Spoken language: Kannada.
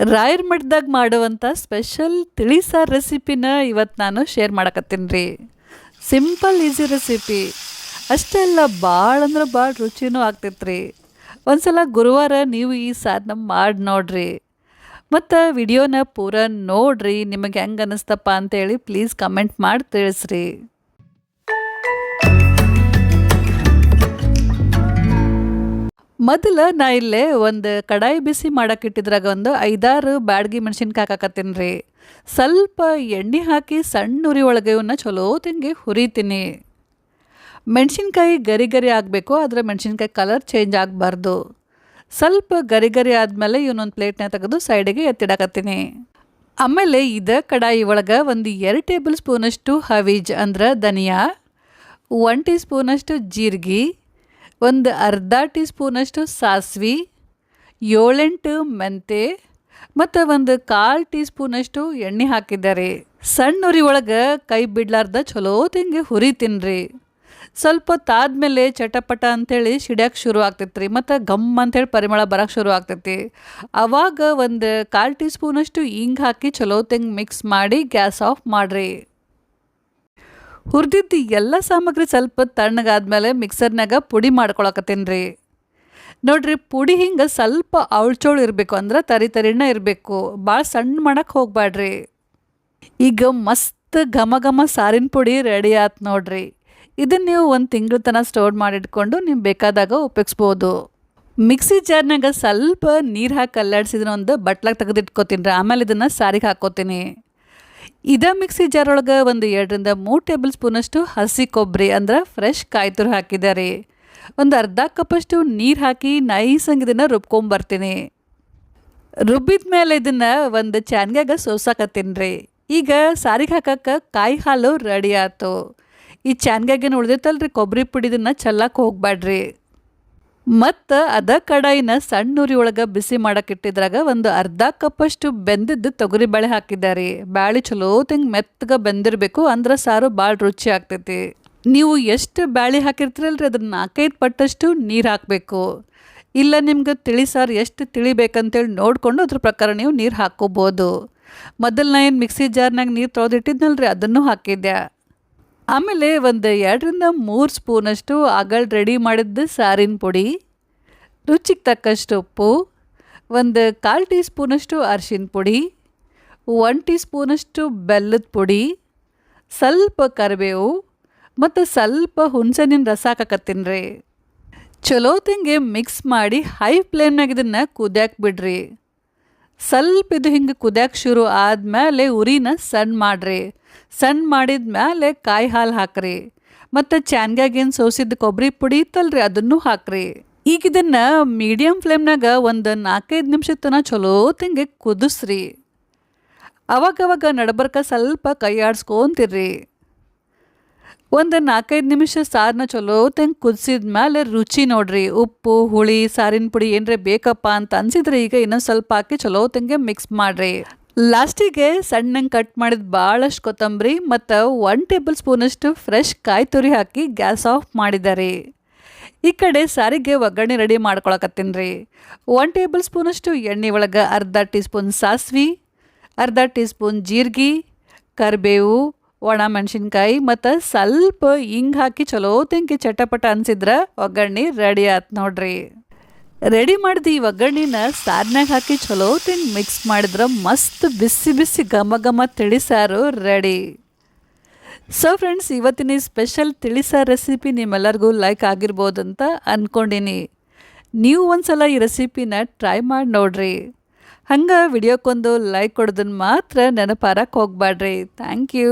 ರಾಯರ ಮಠದಾಗ ಮಾಡುವಂಥ ಸ್ಪೆಷಲ್ ತಿಳಿ ಸಾರು ರೆಸಿಪಿನ ಇವತ್ತು ನಾನು ಶೇರ್ ಮಾಡಕತ್ತೀನಿ ರೀ. ಸಿಂಪಲ್ ಈಸಿ ರೆಸಿಪಿ ಅಷ್ಟೇ ಅಲ್ಲ ಭಾಳ ಅಂದ್ರೆ ಭಾಳ ರುಚಿನೂ ಆಗ್ತೈತೆ ರೀ. ಒಂದ್ಸಲ ಗುರುವಾರ ನೀವು ಈ ಸಾರನ್ನ ಮಾಡಿ ನೋಡ್ರಿ. ಮತ್ತು ವಿಡಿಯೋನ ಪೂರ ನೋಡ್ರಿ, ನಿಮಗೆ ಹೆಂಗೆ ಅನ್ನಿಸ್ತಪ್ಪ ಅಂತೇಳಿ ಪ್ಲೀಸ್ ಕಮೆಂಟ್ ಮಾಡಿ ತಿಳಿಸ್ರಿ. ಮೊದಲು ನಾ ಇಲ್ಲೇ ಒಂದು ಕಡಾಯಿ ಬಿಸಿ ಮಾಡಕ್ಕೆ ಇಟ್ಟಿದ್ರಾಗ ಒಂದು ಐದಾರು ಬ್ಯಾಡ್ಗಿ ಮೆಣಸಿನ್ಕಾಯಿ ಹಾಕತ್ತೀನಿ ರೀ ಸ್ವಲ್ಪ ಎಣ್ಣೆ ಹಾಕಿ ಸಣ್ಣ ಉರಿ ಒಳಗೆ ಇವನ್ನ ಚಲೋ ತಿಂಗಿ ಹುರಿತೀನಿ. ಮೆಣಸಿನ್ಕಾಯಿ ಗರಿ ಗರಿ ಆಗಬೇಕು, ಆದರೆ ಮೆಣಸಿನ್ಕಾಯಿ ಕಲರ್ ಚೇಂಜ್ ಆಗಬಾರ್ದು. ಸ್ವಲ್ಪ ಗರಿ ಗರಿ ಆದಮೇಲೆ ಇವನೊಂದು ಪ್ಲೇಟ್ನ ತೆಗೆದು ಸೈಡಿಗೆ ಎತ್ತಿಡಕತ್ತೀನಿ. ಆಮೇಲೆ ಇದ ಕಡಾಯಿ ಒಳಗೆ ಒಂದು ಎರಡು ಟೇಬಲ್ ಸ್ಪೂನಷ್ಟು ಹವೀಜ್ ಅಂದ್ರೆ ಧನಿಯಾ ಒನ್ ಟೀ ಸ್ಪೂನಷ್ಟು ಜೀರಿಗೆ ಒಂದು ಅರ್ಧ ಟೀ ಸ್ಪೂನಷ್ಟು ಸಾಸಿವೆ, ಏಳೆಂಟು ಮೆಂತೆ ಮತ್ತು ಒಂದು ಕಾಲು ಟೀ ಸ್ಪೂನಷ್ಟು ಎಣ್ಣೆ ಹಾಕಿದ್ದಾರೆ. ಸಣ್ಣ ಉರಿ ಒಳಗೆ ಕೈ ಬಿಡ್ಲಾರ್ದ ಚಲೋ ತಿಂಗೆ ಹುರಿ ತಿನ್ರಿ ಸ್ವಲ್ಪ ಮೇಲೆ ಚಟಪಟ ಅಂಥೇಳಿ ಸಿಡ್ಯಕ್ಕೆ ಶುರು ಆಗ್ತೈತೆ ರೀ ಮತ್ತು ಗಮ್ ಅಂಥೇಳಿ ಪರಿಮಳ ಬರೋಕ್ಕೆ ಶುರು ಆಗ್ತೈತಿ. ಅವಾಗ ಒಂದು ಕಾಲು ಟೀ ಸ್ಪೂನಷ್ಟು ಹಿಂಗೆ ಹಾಕಿ ಚಲೋ ತಿಂಗೆ ಮಿಕ್ಸ್ ಮಾಡಿ ಗ್ಯಾಸ್ ಆಫ್ ಮಾಡಿರಿ. ಹುರಿದಿದ್ದು ಎಲ್ಲ ಸಾಮಗ್ರಿ ಸ್ವಲ್ಪ ತಣ್ಣಗಾದ್ಮೇಲೆ ಮಿಕ್ಸರ್ನಾಗ ಪುಡಿ ಮಾಡ್ಕೊಳಕತ್ತೀನಿ ರೀ ನೋಡ್ರಿ, ಪುಡಿ ಹಿಂಗೆ ಸ್ವಲ್ಪ ಅವಳ್ಚೋಳು ಇರಬೇಕು ಅಂದ್ರೆ ತರಿ ತರಿನ ಇರಬೇಕು. ಭಾಳ ಸಣ್ಣ ಮಾಡಕ್ಕೆ ಹೋಗ್ಬೇಡ್ರಿ ಈಗ ಮಸ್ತ್ ಘಮ ಘಮ ಸಾರಿನ ಪುಡಿ ರೆಡಿ ಆಯ್ತು ನೋಡ್ರಿ. ಇದನ್ನು ನೀವು ಒಂದು ತಿಂಗಳ ತನಕ ಸ್ಟೋರ್ ಮಾಡಿಟ್ಕೊಂಡು ನೀವು ಬೇಕಾದಾಗ ಉಪಯೋಗಿಸ್ಬೋದು. ಮಿಕ್ಸಿ ಜಾರ್ನಾಗ ಸ್ವಲ್ಪ ನೀರು ಹಾಕಿ ಅಲ್ಲಾಡ್ಸಿದ್ರೆ ಒಂದು ಬಟ್ಲಾಗ ತೆಗೆದಿಟ್ಕೋತೀನಿ ರೀ ಆಮೇಲೆ ಇದನ್ನು ಸಾರಿಗೆ ಹಾಕ್ಕೋತೀನಿ ಇದ ಮಿಕ್ಸಿ ಜಾರ್ ಒಳಗೆ ಒಂದು ಎರಡರಿಂದ ಮೂರು ಟೇಬಲ್ ಸ್ಪೂನಷ್ಟು ಹಸಿ ಕೊಬ್ಬರಿ ಅಂದ್ರೆ ಫ್ರೆಶ್ ಕಾಯ್ತುರು ತುರಿ ಹಾಕಿದ್ದಾರೆ ಒಂದು ಅರ್ಧ ಕಪ್ಪಷ್ಟು ನೀರು ಹಾಕಿ ನೈಸಂಗೆ ಇದನ್ನು ರುಬ್ಕೊಂಬರ್ತೀನಿ ರುಬ್ಬಿದ ಮೇಲೆ ಇದನ್ನು ಒಂದು ಚಾನ್ಗ್ಯಾಗ ಸೋಸಾಕತ್ತೀನಿ ರೀ. ಈಗ ಸಾರಿಗೆ ಹಾಕಕ್ಕೆ ಕಾಯಿ ಹಾಲು ರೆಡಿ ಆಯ್ತು. ಈ ಚಾನ್ಗ್ಯಾಗೇನು ಉಳ್ದೈತಲ್ರಿ ಕೊಬ್ಬರಿ ಪುಡಿದನ್ನು ಚೆಲ್ಲಕ್ಕೆ ಹೋಗ್ಬೇಡ್ರಿ ಮತ್ತು ಅದ ಕಡಾಯಿನ ಸಣ್ಣ ಒಳಗೆ ಬಿಸಿ ಮಾಡಕ್ಕೆ ಇಟ್ಟಿದ್ರಾಗ ಒಂದು ಅರ್ಧ ಕಪ್ಪಷ್ಟು ಬೆಂದಿದ್ದು ತೊಗರಿ ಬೇಳೆ ಹಾಕಿದ್ದಾರೆ ಬ್ಯಾಳೆ ಚಲೋ ತಿಂಗ್ ಮೆತ್ತಗೆ ಬೆಂದಿರಬೇಕು ಅಂದ್ರೆ ಸಾರು ಭಾಳ ರುಚಿ ಆಗ್ತೈತಿ. ನೀವು ಎಷ್ಟು ಬ್ಯಾಳಿ ಹಾಕಿರ್ತೀರಲ್ರಿ ಅದ್ರ ನಾಲ್ಕೈದು ಪಟ್ಟಷ್ಟು ನೀರು ಹಾಕಬೇಕು. ಇಲ್ಲ ನಿಮ್ಗೆ ತಿಳಿ ಸಾರು ಎಷ್ಟು ತಿಳಿಬೇಕಂತೇಳಿ ನೋಡಿಕೊಂಡು ಅದ್ರ ಪ್ರಕಾರ ನೀವು ನೀರು ಹಾಕ್ಕೋಬೋದು ಮೊದಲು ನಾ ಏನು ಮಿಕ್ಸಿ ಜಾರ್ನಾಗ ನೀರು ತೊಳೆದಿಟ್ಟಿದ್ನಲ್ರಿ ಅದನ್ನು ಹಾಕಿದ್ದೆ ಆಮೇಲೆ ಒಂದು ಎರಡರಿಂದ ಮೂರು ಸ್ಪೂನಷ್ಟು ಆಗಲ್ ರೆಡಿ ಮಾಡಿದ್ದು ಸಾರಿನ ಪುಡಿ, ರುಚಿಗೆ ತಕ್ಕಷ್ಟು ಉಪ್ಪು, ಒಂದು ಕಾಲು ಟೀ ಸ್ಪೂನಷ್ಟು ಅರಿಶಿನ ಪುಡಿ ಒನ್ ಟೀ ಸ್ಪೂನಷ್ಟು ಬೆಲ್ಲದ ಪುಡಿ, ಸ್ವಲ್ಪ ಕರಿಬೇವು ಮತ್ತು ಸ್ವಲ್ಪ ಹುಣಸಿನ ರಸ ಹಾಕಕತ್ತೀನಿ ರೀ. ಚಲೋ ತಿಂಗೆ ಮಿಕ್ಸ್ ಮಾಡಿ ಹೈ ಫ್ಲೇಮ್ನಾಗ ಇದನ್ನು ಕುದ್ಯಾಕೆ ಬಿಡ್ರಿ. ಸ್ವಲ್ಪ ಇದು ಹಿಂಗೆ ಕುದ್ಯಾಕೆ ಶುರು ಆದಮೇಲೆ ಉರಿನ ಸಣ್ಣ ಮಾಡಿರಿ. ಸಣ್ಣ ಮಾಡಿದ ಮೇಲೆ ಕಾಯಿ ಹಾಲು ಹಾಕ್ರಿ. ಮತ್ತು ಚಾನ್ಗ್ಯಾಗೇನು ಸೋಸಿದ ಕೊಬ್ಬರಿ ಪುಡಿ ಇತ್ತಲ್ರಿ, ಅದನ್ನು ಹಾಕ್ರಿ. ಈಗ ಇದನ್ನು ಮೀಡಿಯಮ್ ಫ್ಲೇಮ್ನಾಗ ಒಂದು ನಾಲ್ಕೈದು ನಿಮಿಷ ತನಕ ಚಲೋ ತಿಂಗೆ ಕುದಿಸ್ರಿ. ಅವಾಗವಾಗ ನಡಬರ್ಕ ಸ್ವಲ್ಪ ಕೈ ಆಡಿಸ್ಕೊಂತಿರ್ರಿ. ಒಂದು ನಾಲ್ಕೈದು ನಿಮಿಷ ಸಾರನ್ನ ಚಲೋ ತಂಗೆ ಕುದಿಸಿದ ಮೇಲೆ ರುಚಿ ನೋಡ್ರಿ. ಉಪ್ಪು, ಹುಳಿ, ಸಾರಿನ ಪುಡಿ ಏನರೇ ಬೇಕಪ್ಪ ಅಂತ ಅನ್ಸಿದ್ರೆ ಈಗ ಇನ್ನೊಂದು ಸ್ವಲ್ಪ ಹಾಕಿ ಚಲೋ ತಂಗೆ ಮಿಕ್ಸ್ ಮಾಡಿರಿ. ಲಾಸ್ಟಿಗೆ ಸಣ್ಣಂಗೆ ಕಟ್ ಮಾಡಿದ ಭಾಳಷ್ಟು ಕೊತ್ತಂಬರಿ ಮತ್ತು ಒನ್ ಟೇಬಲ್ ಸ್ಪೂನಷ್ಟು ಫ್ರೆಶ್ ಕಾಯಿ ತುರಿ ಹಾಕಿ ಗ್ಯಾಸ್ ಆಫ್ ಮಾಡಿದ್ದಾರೆ ಈ ಕಡೆ ಸಾರಿಗೆ ಒಗ್ಗರಣೆ ರೆಡಿ ಮಾಡ್ಕೊಳಕತ್ತೀನಿ ರೀ. ಒನ್ ಟೇಬಲ್ ಸ್ಪೂನಷ್ಟು ಎಣ್ಣೆ ಒಳಗೆ ಅರ್ಧ ಟೀ ಸ್ಪೂನ್ ಸಾಸ್ವೆ, ಅರ್ಧ ಟೀ ಸ್ಪೂನ್ ಜೀರಿಗೆ, ಕರಿಬೇವು, ಒಣ ಮೆಣಸಿನ್ಕಾಯಿ ಮತ್ತು ಸ್ವಲ್ಪ ಹಿಂಗೆ ಹಾಕಿ ಚಲೋ ತಿಂಕಿ ಚಟಪಟ ಅನ್ಸಿದ್ರೆ ಒಗ್ಗರಣೆ ರೆಡಿ ಆಯ್ತು ನೋಡ್ರಿ. ರೆಡಿ ಮಾಡಿದ ಈ ಒಗ್ಗರಣೆನ ಸಾರ್ನಾಗ ಹಾಕಿ ಚಲೋ ತಿಂದು ಮಿಕ್ಸ್ ಮಾಡಿದ್ರೆ ಮಸ್ತ್ ಬಿಸಿ ಬಿಸಿ ಘಮ ಘಮ ತಿಳಿಸಾರು ರೆಡಿ. ಸೊ ಫ್ರೆಂಡ್ಸ್ ಇವತ್ತಿನ ಈ ಸ್ಪೆಷಲ್ ತಿಳಿಸಾರು ರೆಸಿಪಿ ನಿಮ್ಮೆಲ್ಲರಿಗೂ ಲೈಕ್ ಆಗಿರ್ಬೋದಂತ ಅಂದ್ಕೊಂಡಿನಿ ನೀವು ಒಂದ್ಸಲ ಈ ರೆಸಿಪಿನ ಟ್ರೈ ಮಾಡಿ ನೋಡ್ರಿ. ಹಂಗೆ ವಿಡಿಯೋಕ್ಕೊಂದು ಲೈಕ್ ಕೊಡೋದನ್ನು ಮಾತ್ರ ನೆನಪಾರಕ್ಕೆ ಹೋಗ್ಬೇಡ್ರಿ ಥ್ಯಾಂಕ್ ಯು